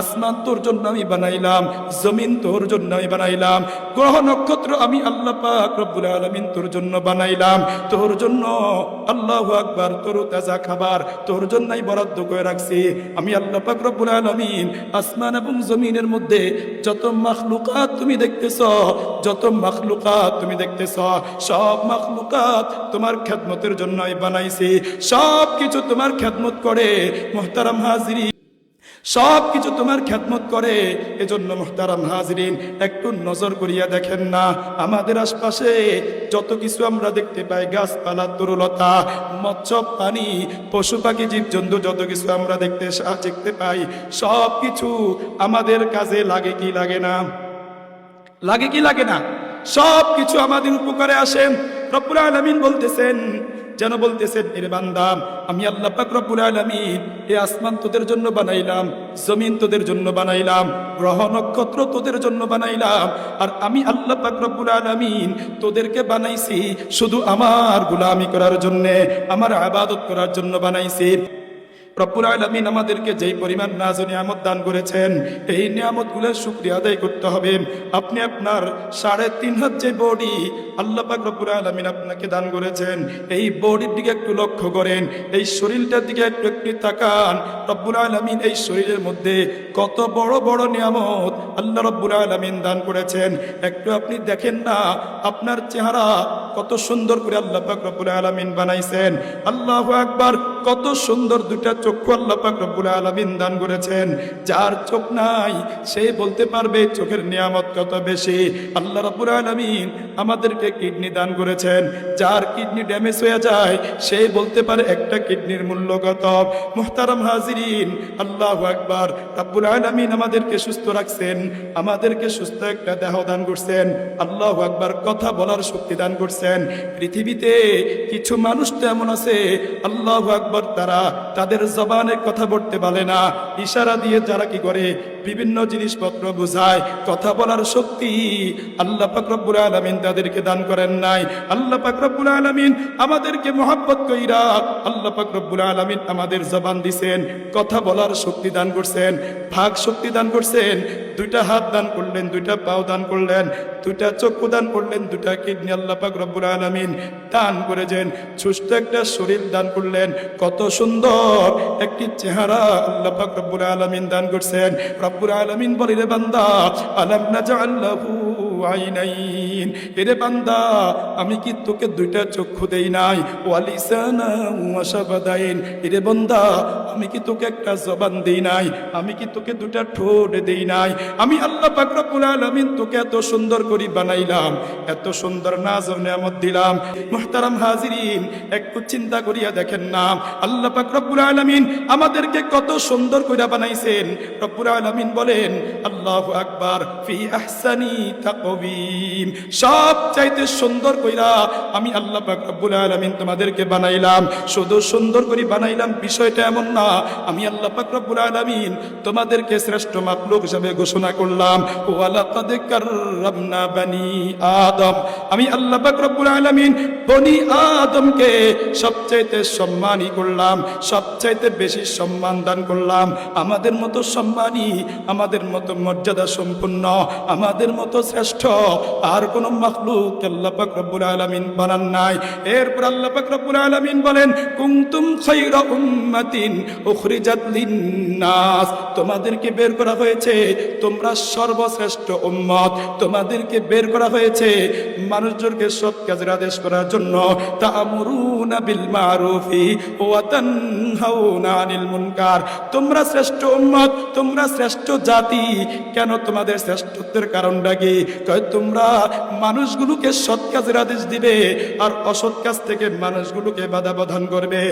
আসমান তোর জন্য আমি বানাইলাম, জমিন তোর জন্য আমি বানাইলাম, গ্রহ নক্ষত্র আমি আল্লাহ পাক রব্বুল আলামিন তোর জন্য বানাইলাম। তোর জন্য আল্লাহু আকবার, তোর তাজা খাবার, তোর জন্যই বরাদ্দ করে রাখছি। আমি আল্লাহ পাক রব্বুল আলামিন আসমান এবং জমিনের মধ্যে যত মাখলুকাত তুমি দেখতেছ, যত মাখলুকাত তুমি দেখতেছ, সব মাখলুকাত তোমার খেদমতের জন্য আমি বানাইছি। সব কিছু তোমার খেদমত করে মোহতারাম হাজিরি সব কিছু তোমার খ্যাতমত করে। এজন্য মোহতারাম হাজরিন, একটু নজর করিয়া দেখেন না, আমাদের আশপাশে যত কিছু আমরা দেখতে পাই, গাছপালা, তরুলতা, মৎস্য, পানি, পশু পাখি, জীবজন্তু, যত কিছু আমরা দেখতে দেখতে পাই সব কিছু আমাদের কাজে লাগে কি লাগে না? লাগে কি লাগে না? সব কিছু আমাদের উপকারে আসেন। রব্বুল আলামিন বলতেছেন যেন বলতেছেন, এর বান্দাম আমি আল্লাহ পাকরবুল আলমিন এ আসমান তোদের জন্য বানাইলাম, জমিন তোদের জন্য বানাইলাম, গ্রহ নক্ষত্র তোদের জন্য বানাইলাম, আর আমি আল্লাহ পাকরবুল আলমিন তোদেরকে বানাইছি শুধু আমার গুলামি করার জন্যে, আমার আবাদত করার জন্য বানাইছি। রব্বুল আলমিন আমাদেরকে যেই পরিমাণ নাজ নিয়ামত দান করেছেন, এই নিয়ামতগুলোর শুক্রিয়া আদায় করতে হবে। আপনি আপনার সাড়ে তিন হাত যে বডি আল্লাহ পাক রব্বুল আলমিন আপনাকে দান করেছেন, এই বডির দিকে একটু লক্ষ্য করেন, এই শরীরটার দিকে একটু একটু তাকান। রব্বুল আলমিন এই শরীরের মধ্যে কত বড় বড় নিয়ামত আল্লাহ রব্বুল আলমিন দান করেছেন। একটু আপনি দেখেন না, আপনার চেহারা কত সুন্দর করে আল্লাহ পাক রব্বুল আলমিন বানাইছেন। আল্লাহ আকবার, কত সুন্দর দুটা চক্ষু আল্লাহ পাক রব্বুল আলমিন দান করেছেন। যার চোখ নাই, সে বলতে পারবে চোখের নিয়ামত কত বেশি। আল্লাহ রব্বুল আলমিন আমাদেরকে কিডনি দান করেছেন। যার কিডনি ড্যামেজ হয়ে যায়, সে বলতে পারে একটা কিডনির মূল্য কত। মোহতারাম হাজিরিন, আল্লাহ আকবার, রব্বুল আলমিন আমাদেরকে সুস্থ রাখছেন। আমাদেরকে সুস্থ একটা দেহ দান করছেন। আল্লাহ আকবার, কথা বলার শক্তি দান করছেন। পৃথিবীতে কিছু মানুষ তো এমন আছে, আল্লাহ আকবর, তারা তাদের জবানে কথা বলতে পারে না। ইশারা দিয়ে যারা কি করে? বিভিন্ন জিনিসপত্র বোঝায়, কথা বলার শক্তি আল্লাহ পাকরব্বুল আলমিন তাদেরকে দান করেন নাই। আল্লাহ পাকরব্বুল আলমিন আমাদেরকে মোহাব্বত কইরা আল্লাহ পাকরব্বুল আলমিন আমাদের জবান দিছেন, কথা বলার শক্তি দান করছেন, ভাগ শক্তি দান করছেন। দুইটা হাত দান করলেন, দুইটা পাও দান করলেন, দুইটা চক্ষু দান করলেন, দুইটা কিডনি আল্লাপাক রব্বুর আলমিন দান করেছেন। সুস্থ একটা শরীর দান করলেন, কত সুন্দর একটি চেহারা আল্লাপাক রব্বুর আলমিন দান করছেন। রব্বুর আলমিন বলে রে বান্দা, আলাম নাজআল্লাহু আইনাইন। এরে বান্দা, আমি কি তোকে দুইটা চক্ষু দেই নাই? ওয়ালিসানা ওয়াশাবাদাইন এরে বান্দা, আমি কি তোকে একটা জবান দেই নাই? আমি কি তোকে দুটা ঠোঁট দেই নাই? আমি আল্লাহ পাক রব্বুল আলামিন তোকে এত সুন্দর করে বানাইলাম, এত সুন্দর নাজ ও নিয়ামত দিলাম। মুহতারাম হাজিরিন, একটু চিন্তা করিয়া দেখেন না। আল্লাহ পাক রব্বুল আলামিন আমাদেরকে কত সুন্দর করে বানাইছেন। রব্বুল আলামিন বলেন, আল্লাহু আকবার, ফি আহসানি তাকবীম সব চাইতে সুন্দর কইরা আমি আল্লাহ রব্বুল আলামিন তোমাদেরকে বানাইলাম। শুধু সুন্দর করে বানাইলাম, বিষয়টা এমন না। আমি আল্লাহ রব্বুল আলামিন তোমাদেরকে শ্রেষ্ঠ মাকলুক হিসাবে ঘোষণা করলাম। ওয়ালাকাদ কাররামনা বানি আদম। আমি আল্লাহ রব্বুল আলামিন বনি আদমকে সবচাইতে সম্মানই করলাম, সবচাইতে বেশি সম্মান দান করলাম। আমাদের মতো সম্মানী, আমাদের মতো মর্যাদা সম্পূর্ণ আমাদের মতো শ্রেষ্ঠ আর কোন মাখলুক আল্লাহ আলামিন নাই। এরপর আল্লাহ আলামিন বলেন খায়রা উম্মাতিন তোমাদেরকে বের করা হয়েছে, তোমরা সর্বশ্রেষ্ঠ উম্মত। তোমাদেরকে বের করা হয়েছে মানুষজনকে সৎ কাজের আদেশ করার জন্য। তা'মুরুনা বিল মারুফি আনিল মুনকার। তোমরা শ্রেষ্ঠ উম্মত, তোমরা শ্রেষ্ঠ জাতি। কেন তোমাদের শ্রেষ্ঠত্বের কারণটা কি? কয়, তোমরা মানুষগুলোকে সৎ কাজের আদেশ দিবে আর অসৎ কাজ থেকে মানুষগুলোকে বাধা প্রদান করবে।